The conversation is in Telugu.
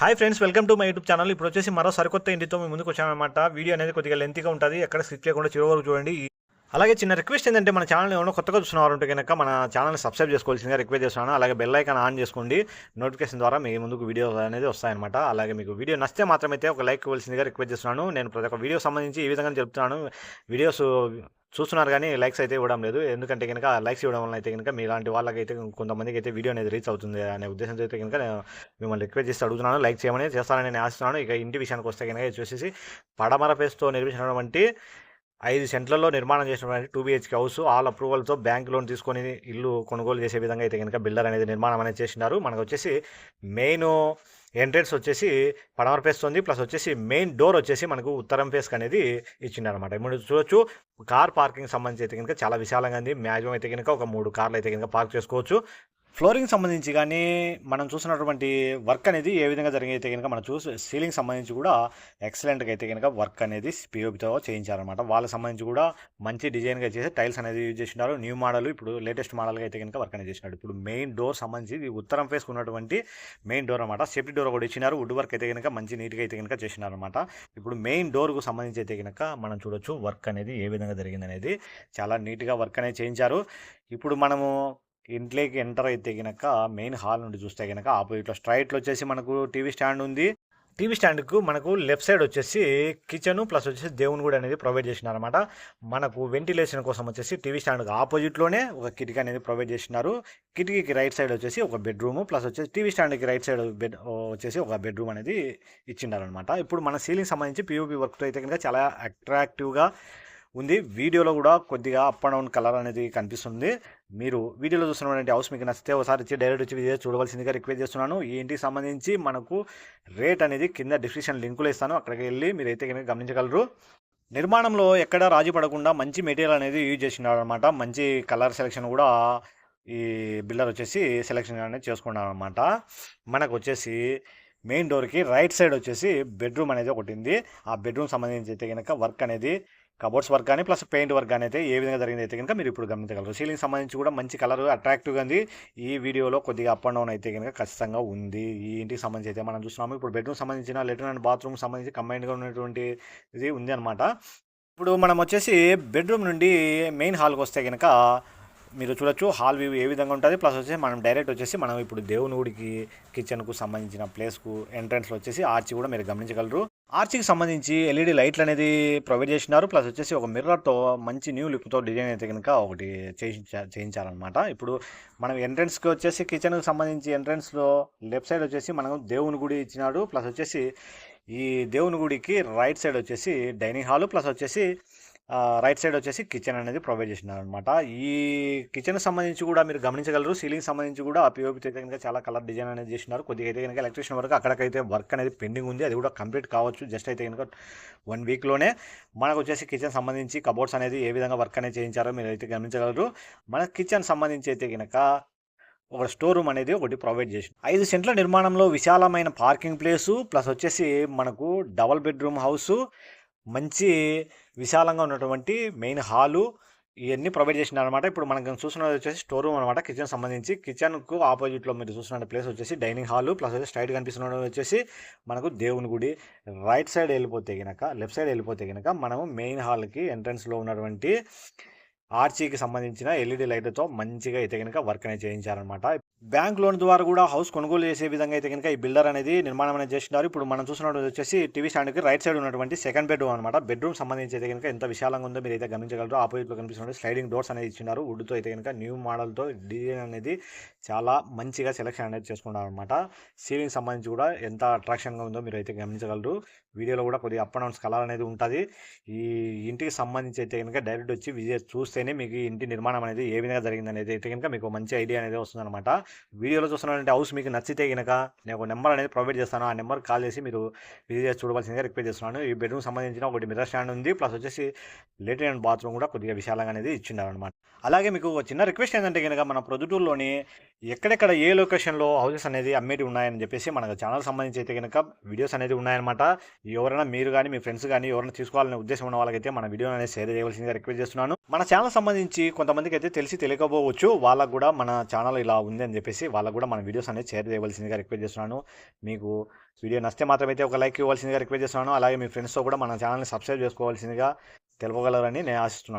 Hi friends welcome to my YouTube channel ఇప్పుడు వచ్చేసి మరో సరికొత్త ఇంటితో మీ ముందుకు వచ్చామన్నమాట. వీడియో అనేది కొద్దిగా లెంత్గా ఉంటుంది. ఎక్కడ స్కిప్ చేయకుండా చివరి వరకు చూడండి. అలాగే చిన్న రిక్వెస్ట్ ఏంటంటే మన ఛానల్ ఏమైనా కొత్తగా చూస్తున్నారు అంటే కనుక మన ఛానల్ని సబ్స్క్రైబ్ చేసుకోవాల్సిందిగా రిక్వెస్ట్ చేస్తున్నాను. అలాగే బెల్ ఐకాన్ ఆన్ చేసుకోండి. నోటిఫికేషన్ ద్వారా మీ ముందుకు వీడియో అనేది వస్తాయన్నమాట. అలాగే మీకు వీడియో నచ్చితే మాత్రమైతే ఒక లైక్ ఇవ్వాల్సిందిగా రిక్వెస్ట్ చేస్తున్నాను. నేను ప్రతి ఒక్క వీడియో సంబంధించి ఈ విధంగా చెప్తున్నాను. వీడియోస్ చూస్తున్నారు కానీ లైక్స్ అయితే ఇవ్వడం లేదు. ఎందుకంటే కనుక లైక్స్ ఇవ్వడం వల్ల అయితే కనుక మీలాంటి వాళ్ళకైతే కొంతమందికి అయితే వీడియో అనేది రీచ్ అవుతుంది అనే ఉద్దేశంతో అయితే కనుక నేను మిమ్మల్ని రిక్వెస్ట్ చేసి అడుగుతున్నాను. లైక్ చేయమని చేస్తానని నేను ఆశిస్తున్నాను. ఇక ఇంటి విషయానికి వస్తే కనుక చూసేసి పడమర ఫేస్తో నిర్మించినటువంటి ఐదు సెంట్లలో నిర్మాణం చేసినటువంటి టూ బీహెచ్కే హౌస్ ఆల్ అప్రూవల్తో బ్యాంక్ లోన్ తీసుకొని ఇల్లు కొనుగోలు చేసే విధంగా అయితే కనుక బిల్డర్ అనేది నిర్మాణం అనేది చేసినారు మనకు వచ్చేసి మెయిన్ ఎంట్రెన్స్ వచ్చేసి పడమర ఫేస్ ఉంది ప్లస్ వచ్చేసి మెయిన్ డోర్ వచ్చేసి మనకు ఉత్తరం ఫేస్ అనేది ఇచ్చిందనమాట మీరు చూడొచ్చు కార్ పార్కింగ్ సంబంధించి అయితే కనుక చాలా విశాలంగా ఉంది. మ్యాక్సిమం అయితే కనుక ఒక మూడు కార్లు అయితే కనుక పార్క్ చేసుకోవచ్చు. ఫ్లోరింగ్ సంబంధించి కానీ మనం చూసినటువంటి వర్క్ అనేది ఏ విధంగా జరిగైతే కనుక మనం చూసి సీలింగ్ సంబంధించి కూడా ఎక్సలెంట్గా అయితే కనుక వర్క్ అనేది పిఓపితో చేయించారనమాట వాళ్ళకి సంబంధించి కూడా మంచి డిజైన్గా చేసి టైల్స్ అనేది యూజ్ చేసినారు న్యూ మోడల్ ఇప్పుడు లేటెస్ట్ మోడల్గా అయితే కనుక వర్క్ అనేది చేసినాడు. ఇప్పుడు మెయిన్ డోర్ సంబంధించి ఉత్తరం ఫేస్ ఉన్నటువంటి మెయిన్ డోర్ అనమాట సేఫ్టీ డోర్ కూడా ఇచ్చినారు. వుడ్ వర్క్ అయితే కనుక మంచి నీట్గా అయితే కనుక చేసినారనమాట ఇప్పుడు మెయిన్ డోర్కు సంబంధించి అయితే కనుక మనం చూడొచ్చు వర్క్ అనేది ఏ విధంగా జరిగిందనేది. చాలా నీట్గా వర్క్ అనేది చేయించారు. ఇప్పుడు మనము ఇంట్లోకి ఎంటర్ అయితే కనుక మెయిన్ హాల్ నుండి చూస్తే కనుక ఆపోజిట్లో స్ట్రైట్లో వచ్చేసి మనకు టీవీ స్టాండ్ ఉంది. టీవీ స్టాండ్కు మనకు లెఫ్ట్ సైడ్ వచ్చేసి కిచెన్ ప్లస్ వచ్చేసి దేవుని గుడి అనేది ప్రొవైడ్ చేసినారనమాట మనకు వెంటిలేషన్ కోసం వచ్చేసి టీవీ స్టాండ్కి ఆపోజిట్లోనే ఒక కిటికీ అనేది ప్రొవైడ్ చేసినారు. కిటికీకి రైట్ సైడ్ వచ్చేసి ఒక బెడ్రూమ్ ప్లస్ వచ్చేసి టీవీ స్టాండ్కి రైట్ సైడ్ బెడ్ వచ్చేసి ఒక బెడ్రూమ్ అనేది ఇచ్చిండారనమాట ఇప్పుడు మన సీలింగ్ సంబంధించి పీఓపీ వర్క్తో అయితే కనుక చాలా అట్రాక్టివ్గా ఉంది. వీడియోలో కూడా కొద్దిగా అప్ అండ్ డౌన్ కలర్ అనేది కనిపిస్తుంది. మీరు వీడియోలో చూస్తున్నటువంటి హౌస్ మీకు నచ్చితే ఒకసారి వచ్చి డైరెక్ట్ వచ్చి వీడియో చూడవలసిందిగా రిక్వెస్ట్ చేస్తున్నాను. ఈ ఇంటికి సంబంధించి మనకు రేట్ అనేది కింద డిస్క్రిప్షన్ లింకులు ఇస్తాను. అక్కడికి వెళ్ళి మీరు అయితే కనుక గమనించగలరు. నిర్మాణంలో ఎక్కడ రాజీ పడకుండా మంచి మెటీరియల్ అనేది యూజ్ చేసినారు అనమాట మంచి కలర్ సెలెక్షన్ కూడా ఈ బిల్డర్ వచ్చేసి సెలెక్షన్ అనేది చేసుకున్నారు అనమాట మనకు వచ్చేసి మెయిన్ డోర్కి రైట్ సైడ్ వచ్చేసి బెడ్రూమ్ అనేది ఒకటి ఉంది. ఆ బెడ్రూమ్ సంబంధించి అయితే కనుక వర్క్ అనేది కబోర్డ్స్ వర్క్ కానీ ప్లస్ పెయింట్ వర్క్ కానీ అయితే ఏ విధంగా జరిగింది అయితే కనుక మీరు ఇప్పుడు గమనించగలరు. సీలింగ్ సంబంధించి కూడా మంచి కలర్ అట్రాక్టివ్గా ఉంది. ఈ వీడియోలో కొద్దిగా అప్ అండ్ డౌన్ అయితే కనుక ఖచ్చితంగా ఉంది. ఈ ఇంటికి సంబంధించి అయితే మనం చూస్తున్నాము. ఇప్పుడు బెడ్రూమ్ సంబంధించిన లెటర్ అండ్ బాత్రూమ్ సంబంధించి కంబైన్డ్గా ఉన్నటువంటి ఇది ఉంది అనమాట ఇప్పుడు మనం వచ్చేసి బెడ్రూమ్ నుండి మెయిన్ హాల్కి వస్తే కనుక మీరు చూడొచ్చు హాల్ వ్యూ ఏ విధంగా ఉంటుంది. ప్లస్ వచ్చేసి మనం డైరెక్ట్ వచ్చేసి మనం ఇప్పుడు దేవుని గుడికి కిచెన్కు సంబంధించిన ప్లేస్కు ఎంట్రన్స్లో వచ్చేసి ఆర్చి కూడా మీరు గమనించగలరు. ఆర్చికి సంబంధించి ఎల్ఈడి లైట్లు అనేది ప్రొవైడ్ చేసినారు. ప్లస్ వచ్చేసి ఒక మిర్రర్తో మంచి న్యూ లుక్తో డిజైన్ అయితే కనుక ఒకటి చేయించా చేయించారనమాట ఇప్పుడు మనం ఎంట్రన్స్కి వచ్చేసి కిచెన్కి సంబంధించి ఎంట్రన్స్లో లెఫ్ట్ సైడ్ వచ్చేసి మనం దేవుని గుడి ఇచ్చినాడు. ప్లస్ వచ్చేసి ఈ దేవుని గుడికి రైట్ సైడ్ వచ్చేసి డైనింగ్ హాల్. ప్లస్ వచ్చేసి రైట్ సైడ్ వచ్చేసి కిచెన్ అనేది ప్రొవైడ్ చేసినారు అనమాట ఈ కిచెన్ సంబంధించి కూడా మీరు గమనించగలరు. సీలింగ్ సంబంధించి కూడా ఆ పిఓపి కనుక చాలా కలర్ డిజైన్ అనేది చేసినారు. కొద్దిగా అయితే కనుక ఎలక్ట్రిషియన్ వరకు అక్కడికైతే వర్క్ అనేది పెండింగ్ ఉంది. అది కూడా కంప్లీట్ కావచ్చు. జస్ట్ అయితే కనుక వన్ వీక్లోనే మనకు వచ్చేసి కిచెన్ సంబంధించి కబోర్డ్స్ అనేది ఏ విధంగా వర్క్ అనేది చేయించారో మీరు అయితే గమనించగలరు. మన కిచెన్ సంబంధించి అయితే కనుక ఒక స్టోర్ రూమ్ అనేది ఒకటి ప్రొవైడ్ చేసి ఐదు సెంట్ల నిర్మాణంలో విశాలమైన పార్కింగ్ ప్లేసు. ప్లస్ వచ్చేసి మనకు డబల్ బెడ్రూమ్ హౌస్ మంచి విశాలంగా ఉన్నటువంటి మెయిన్ హాలు ఇవన్నీ ప్రొవైడ్ చేసినారు అనమాట ఇప్పుడు మనం చూస్తున్నది వచ్చేసి స్టోర్ రూమ్ అనమాట కిచెన్ సంబంధించి కిచెన్కు ఆపోజిట్లో మీరు చూస్తున్న ప్లేస్ వచ్చేసి డైనింగ్ హాల్ ప్లస్ వచ్చి స్ట్రైట్ కనిపిస్తున్నది వచ్చేసి మనకు దేవుని గుడి. రైట్ సైడ్ వెళ్ళిపోతే కనుక లెఫ్ట్ సైడ్ వెళ్ళిపోతే కనుక మనము మెయిన్ హాల్కి ఎంట్రన్స్లో ఉన్నటువంటి ఆర్చీకి సంబంధించిన ఎల్ఈడి లైట్తో మంచిగా అయితే కనుక వర్క్ అనేది చేయించారనమాట బ్యాంక్ లోన్ ద్వారా కూడా హౌస్ కొనుగోలు చేసే విధంగా అయితే కనుక ఈ బిల్డర్ అనేది నిర్మాణం అనేది చేస్తున్నారు. ఇప్పుడు మనం చూసినట్టు వచ్చేసి టీవీ స్టాండ్కి రైట్ సైడ్ ఉన్నటువంటి సెకండ్ బెడ్రూమ్ అనమాట బెడ్రూమ్ సంబంధించి అయితే కనుక ఎంత విశాలంగా ఉందో మీరు అయితే గమనించగలరు. ఆపోజిట్లో కనిపిస్తున్న స్లైడింగ్ డోర్స్ అనేది ఇచ్చినారు వుడ్తో అయితే కనుక న్యూ మోడల్తో డిజైన్ అనేది చాలా మంచిగా సెలెక్షన్ అనేది చేసుకున్నారు అనమాట సీలింగ్ సంబంధించి కూడా ఎంత అట్రాక్షన్గా ఉందో మీరు అయితే గమనించగలరు. వీడియోలో కూడా కొద్దిగా అప్ అండ్ డౌన్స్ కలర్ అనేది ఉంటుంది. ఈ ఇంటికి సంబంధించి అయితే కనుక డైరెక్ట్ వచ్చి విజిట్ చూస్తేనే మీకు ఇంటి నిర్మాణం అనేది ఏ విధంగా జరిగింది అనేది అయితే కనుక మీకు మంచి ఐడియా అనేది వస్తుందన్నమాట. వీడియోలో చూస్తున్నటువంటి హౌస్ మీకు నచ్చితే కనుక నేను ఒక నెంబర్ అనేది ప్రొవైడ్ చేస్తాను. ఆ నెంబర్ కాల్ చేసి మీరు విజిట్ చేసి చూడవలసిందిగా రిక్వెస్ట్ చేస్తున్నాను. ఈ బెడ్రూమ్ సంబంధించిన ఒకటి మిర్రర్ స్టాండ్ ఉంది. ప్లస్ వచ్చేసి లేటర్ అండ్ బాత్రూమ్ కూడా కొద్దిగా విశాలంగా అనేది ఇచ్చిండారు అనమాట అలాగే మీకు చిన్న రిక్వెస్ట్ ఏంటంటే కనుక మన ప్రొద్దుటూరులోని ఎక్కడెక్కడ ఏ లొకేషన్లో హౌసెస్ అనేది అమ్మేటి ఉన్నాయని చెప్పేసి మనకు ఛానల్ సంబంధించి అయితే కనుక వీడియోస్ అనేది ఉన్నాయన్నమాట. ఎవరైనా మీరు కానీ మీ ఫ్రెండ్స్ కానీ ఎవరైనా తీసుకోవాలనే ఉద్దేశం ఉన్న వాళ్ళకైతే మన వీడియో అనేది షేర్ చేయవలసిందిగా రిక్వెస్ట్ చేస్తున్నాను. మన ఛానల్ సంబంధించి కొంతమందికి అయితే తెలిసి తెలియకపోవచ్చు. వాళ్ళకు కూడా మన ఛానల్ ఇలా ఉంది అని అని చెప్పేసి వాళ్ళకు కూడా మన వీడియోస్ అనేది షేర్ చేయవలసిందిగా రిక్వెస్ట్ చేస్తున్నాను. మీకు వీడియో నచ్చితే మాత్రమైతే ఒక లైక్ ఇవ్వాల్సిందిగా రిక్వెస్ట్ చేస్తున్నాను. అలాగే మీ ఫ్రెండ్స్తో కూడా మన ఛానల్ని సబ్స్క్రైబ్ చేసుకోవాల్సిందిగా తెలుపగలరని నేను ఆశిస్తున్నాను.